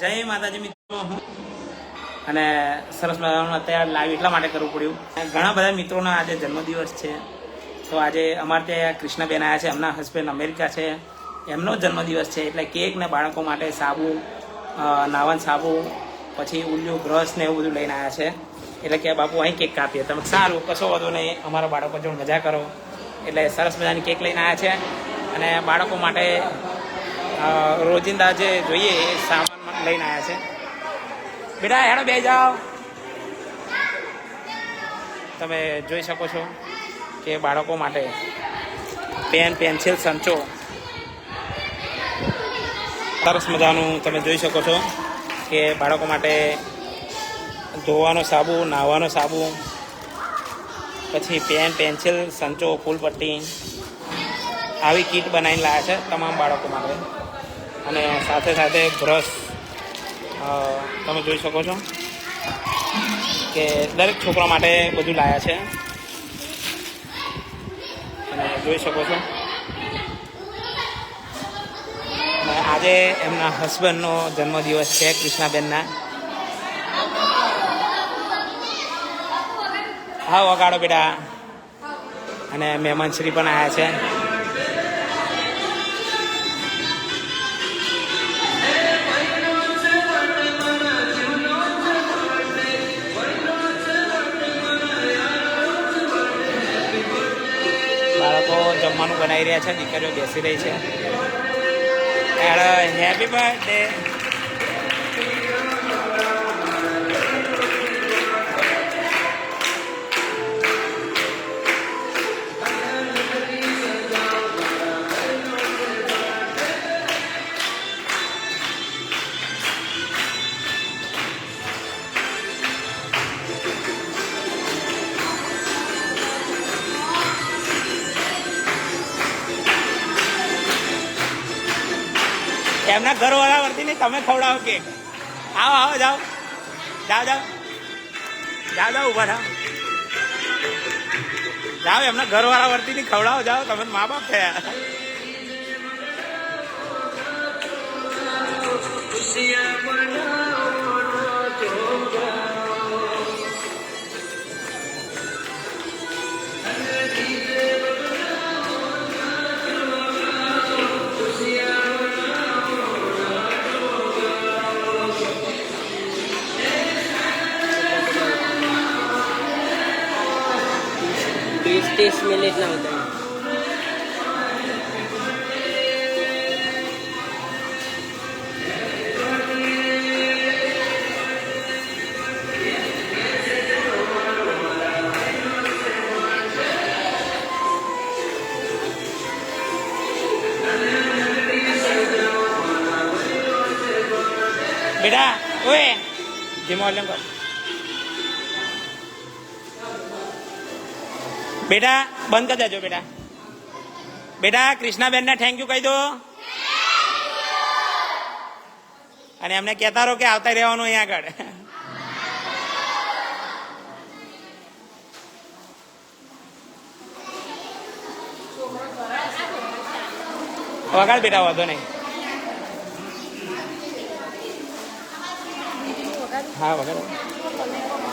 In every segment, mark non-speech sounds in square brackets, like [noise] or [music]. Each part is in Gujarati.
જય માતાજી મિત્રો. હું અને સરસ મજાનું અત્યારે લાઈવ એટલા માટે કરવું પડ્યું. ઘણા બધા મિત્રોના આજે જન્મદિવસ છે. તો આજે અમારે ત્યાં કૃષ્ણબેન આવ્યા છે, એમના હસબન્ડ અમેરિકા છે. એમનો જન્મદિવસ છે, એટલે કેક ને બાળકો માટે સાબુ નાવન સાબુ, પછી ઉલ્લુ બ્રશ ને એવું બધું લઈને આવ્યા છે. એટલે કે બાપુ, અહીં કેક કાપીએ. તમે સારું, કશો વધુ નહીં. અમારા બાળકો જોડે મજા કરો. એટલે સરસ મજાની કેક લઈને આવ્યા છે. અને બાળકો માટે રોજિંદા જે જોઈએ એ સામાન લઈને આવ્યા છે. બેટા, હેડો બે જાઓ. તમે જોઈ શકો છો કે બાળકો માટે પેન, પેન્સિલ, સંચો. સરસ મજાનું તમે જોઈ શકો છો કે બાળકો માટે ધોવાનો સાબુ, નાહવાનો સાબુ, પછી પેન, પેન્સિલ, સંચો, ફૂલપટ્ટી આવી કીટ બનાવીને લાવ્યા છે તમામ બાળકો માટે. અને સાથે સાથે બ્રશ તમે જોઈ શકો છો કે દરેક છોકરા માટે બધું લાયા છે. અને જોઈ શકો છો. આજે એમના હસબન્ડનો જન્મદિવસ છે કૃષ્ણાબેનના. હા વગાડો બેટા. અને મહેમાનશ્રી પણ આવ્યા છે. જમવાનું બનાવી રહ્યા છે દીકરીઓ બેસી રહી છે. હેપી બર્થડે એમના ઘરવાળા વર્તી નહીં, તમે ખવડાવો કેક આવો આવો, જાઓ. જાઓ જાઓ. જાઓ જાઓ ઊભા થાવ જાઓ, એમના ઘરવાળા વર્તી નહીં, ખવડાવો, જાઓ. તમે મા બાપ થયા. 20-30 minutes now then. Beda, oi, di mana? બેટા, બંધ કરી દેજો બેટા. બેટા, કૃષ્ણાબેનને થેન્ક યુ કહી દો. અને એમને કહેતા રહો કે આવતા રહેવાનું અહીંયા આગળ. વગાડ બેટા, વાંધો નહીં. હા, વગાડ.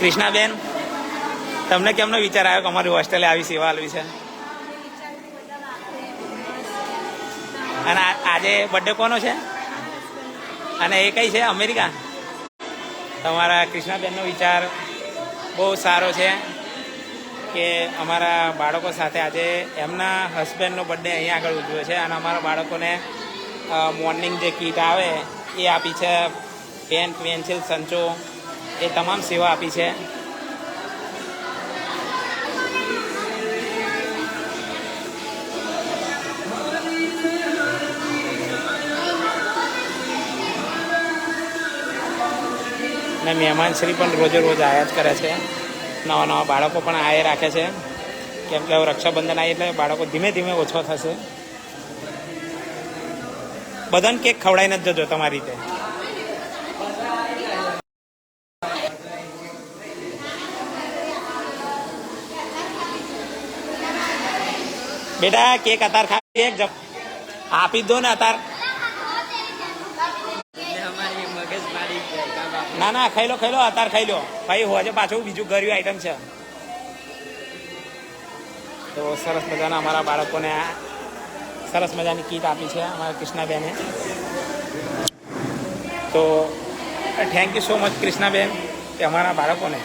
કૃષ્ણાબેન, તમને કેમનો વિચાર આવ્યો કે અમારી હોસ્ટેલે આવી સેવા આલવી છે? અને આજે બર્થડે કોનો છે? અને એ કઈ છે? અમેરિકા? તમારા કૃષ્ણાબેનનો વિચાર બહુ સારો છે કે અમારા બાળકો સાથે આજે એમના હસબન્ડનો બર્થડે અહીંયા આગળ ઉજવ્યો છે અને અમારા બાળકોને મોર્નિંગ જે કીટ આવે એ આપી છે. પેન પેન્સિલ સંચો એ તમામ સેવા આપી છે. અને મહેમાનશ્રી પણ રોજે રોજ આયા જ કરે છે. નવા નવા બાળકો પણ આયે રાખે છે. કેમ કે રક્ષાબંધન આવી એટલે બાળકો ધીમે ધીમે ઓછો થશે. બધાને કેક ખવડાવીને જ જજો તમારી રીતે. બેટા, કેક અતાર ખાવી એક આપી દો ને અતાર. ના ના, ખાઈ લો ખાઈ લો, અતાર ખાઈ લો. ભાઈ હોજે પાછું બીજું ગર્યું આઈટમ છે. તો સરસ મજાના અમારા બાળકોને સરસ મજાની કીટ આપી છે અમારા કૃષ્ણાબેને. તો thank you so much Krishnaben કે અમારા બાળકોને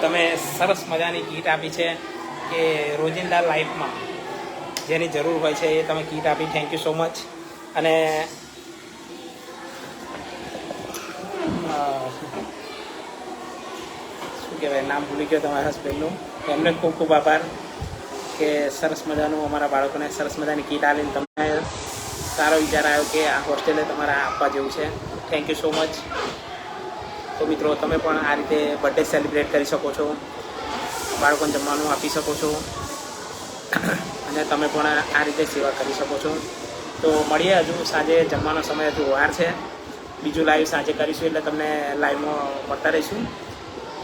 તમે સરસ મજાની કીટ આપી છે કે રોજિંદા લાઈફમાં જેની જરૂર હોય છે એ તમે કીટ આપી. થેન્ક યુ સો મચ અને શું કહેવાય, નામ ભૂલી ગયો તમારા હસબેન્ડનું એમને ખૂબ ખૂબ આભાર કે સરસ મજાનું અમારા બાળકોને સરસ મજાની કીટ આપીને તમને સારો વિચાર આવ્યો કે આ હોસ્ટેલે તમારે આપવા જેવું છે. થેન્ક યુ સો મચ તો મિત્રો, તમે પણ આ રીતે બર્થડે સેલિબ્રેટ કરી શકો છો. બાળકોને જમવાનું આપી શકો છો. અને તમે પણ આ રીતે સેવા કરી શકો છો. તો મળીએ હજુ. સાંજે જમવાનો સમય હજુ વાર છે. બીજું લાઈવ સાંજે કરીશું એટલે તમને લાઈવમાં મળતા રહીશું.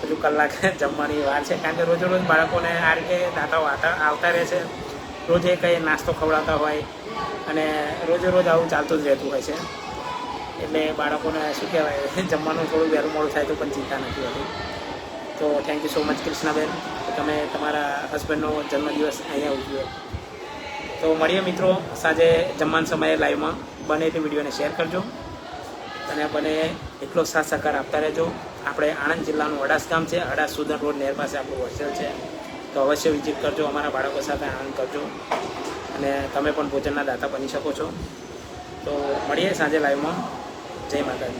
હજુ કલાક [laughs] જમવાની વાર છે. કારણ કે રોજ રોજ બાળકોને આ રીતે દાતાઓ આવતા રહે છે. રોજે કંઈ નાસ્તો ખવડાવતા હોય અને રોજે રોજ આવું ચાલતું જ રહેતું હોય છે. એટલે બાળકોને શું કહેવાય, [laughs] જમવાનું થોડું વહેલું મોડું થાય તો પણ ચિંતા નથી હોતી. તો thank you so much Krishnaben. તમે તમારા હસબન્ડનો જન્મદિવસ અહીંયા ઉજવ્યો. તો મળીએ મિત્રો સાંજે જમવાના સમયે લાઈવમાં બને એટલી વિડીયોને શેર કરજો. અને બને એટલો સાથ સહકાર આપતા રહેજો. આપણે આણંદ જિલ્લાનું અડાસ ગામ છે. અડાસ સુધન રોડ નેર પાસે આપણું હોસ્ટેલ છે. તો અવશ્ય વિઝિટ કરજો અમારા બાળકો સાથે આનંદ કરજો. અને તમે પણ ભોજનના દાતા બની શકો છો. તો મળીએ સાંજે લાઈવમાં જય માતાજી.